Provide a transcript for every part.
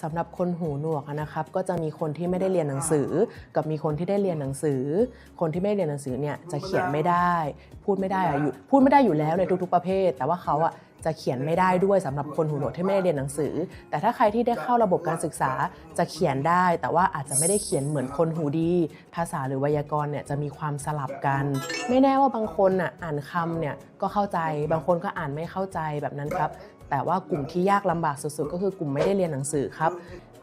สำหรับคนหูหนวกอะนะครับก็จะมีคนที่ไม่ได้เรียนหนังสือ กับมีคนที่ได้เรียนหนังสือ คนที่ไม่ได้เรียนหนังสือเนี่ยจะเขียนไม่ได้ พูดไม่ได้อะอยู่พูดไม่ได้อยู่แล้วในทุกๆประเภท แต่ว่าเขาอะ จะเขียนไม่ได้ด้วยสำหรับคนหูหนวกที่ไม่ได้เรียนหนังสือ แต่ถ้าใครที่ได้เข้าระบบการศึกษาจะเขียนได้ แต่ว่าอาจจะไม่ได้เขียนเหมือนคนหูดี ภาษาหรือไวยากรณ์เนี่ยจะมีความสลับกัน ไม่แน่ว่าบางคนอะอ่านคำเนี่ยก็เข้าใจ บางคนก็อ่านไม่เข้าใจแบบนั้นครับ แต่ว่ากลุ่มที่ยากลำบากสุดๆ ก็คือกลุ่มไม่ได้เรียนหนังสือครับ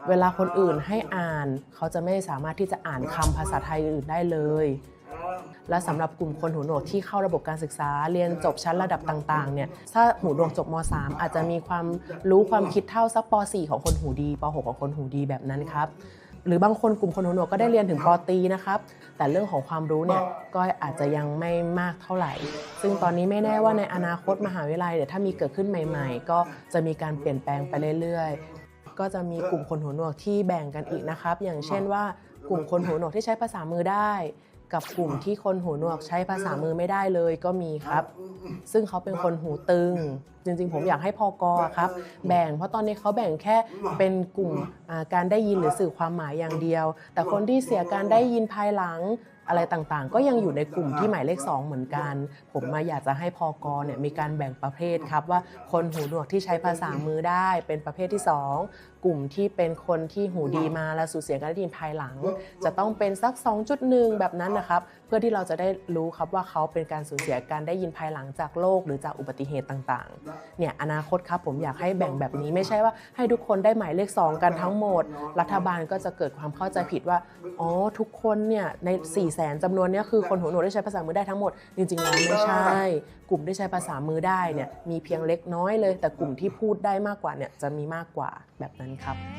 เวลาคนอื่นให้อ่าน เขาจะไม่สามารถที่จะอ่านคำภาษาไทยอื่นได้เลย และสำหรับกลุ่มคนหูหนวกที่เข้าระบบการศึกษาเรียนจบชั้นระดับต่างๆเนี่ยถ้าหูหนวกจบม .3 อาจจะมีความรู้ความคิดเท่าสักป .4 ของคนหูดีป .6 ของคนหูดีแบบนั้นครับหรือบางคนกลุ่มคนหูหนวกก็ได้เรียนถึงปตีนะครับ แต่เรื่องของความรู้เนี่ยก็อาจจะยังไม่มากเท่าไหร่ ซึ่งตอนนี้ไม่แน่ว่าในอนาคตมหาวิทยาลัยเดี๋ยวถ้ามีเกิดขึ้นใหม่ ๆ ก็จะมีการเปลี่ยนแปลงไปเรื่อยๆ ก็จะมีกลุ่มคนหูหนวกที่แบ่งกันอีกนะครับ อย่างเช่นว่า กลุ่มคนหูหนวกที่ใช้ภาษามือได้ กับกลุ่มที่คนหูหนวกใช้ภาษามือไม่ได้เลยก็มีครับ ซึ่งเขาเป็นคนหูตึง จริงๆ ผมอยากให้พอกอครับ แบ่งเพราะตอนนี้เขาแบ่งแค่เป็นกลุ่มอ่าการได้ยินหรือสื่อความหมายอย่างเดียว แต่คนที่เสียการได้ยินภายหลังอะไรต่างๆ ก็ยังอยู่ในกลุ่มที่หมายเลข 2 เหมือนกัน ผมมาอยากจะให้พอกอเนี่ยมีการแบ่งประเภทครับว่าคนหูหนวกที่ใช้ภาษามือได้เป็นประเภทที่ 2 กลุ่มที่เป็นคนที่หูดีมาและสูญเสียการได้ยินภายหลัง จะต้องเป็นสัก 2.1 แบบนั้นนะครับ เพื่อที่เราจะได้รู้ครับว่าเขาเป็นการสูญเสียการได้ยินภายหลังจากโรคหรือจากอุบัติเหตุต่างๆ เนี่ยอนาคตครับผมอยากให้แบ่งแบบนี้ไม่ใช่ว่าให้ทุกคนได้หมายเลข 2 กันทั้งหมด รัฐบาลก็จะเกิดความเข้าใจผิดว่า อ๋อ ทุกคนเนี่ยใน 4 0 0แสนจำนวนเนี้คือคนหูหนวกที่ใช้ภาษามือได้ทั้งหมด จริงๆแล้วไม่ใช่ กลุ่มที่ใช้ภาษามือได้เนี่ยมีเพียงเล็กน้อยเลย แต่กลุ่มที่พูดได้มากกว่าเนี่ยจะมีมากกว่าแบบนั้นครับ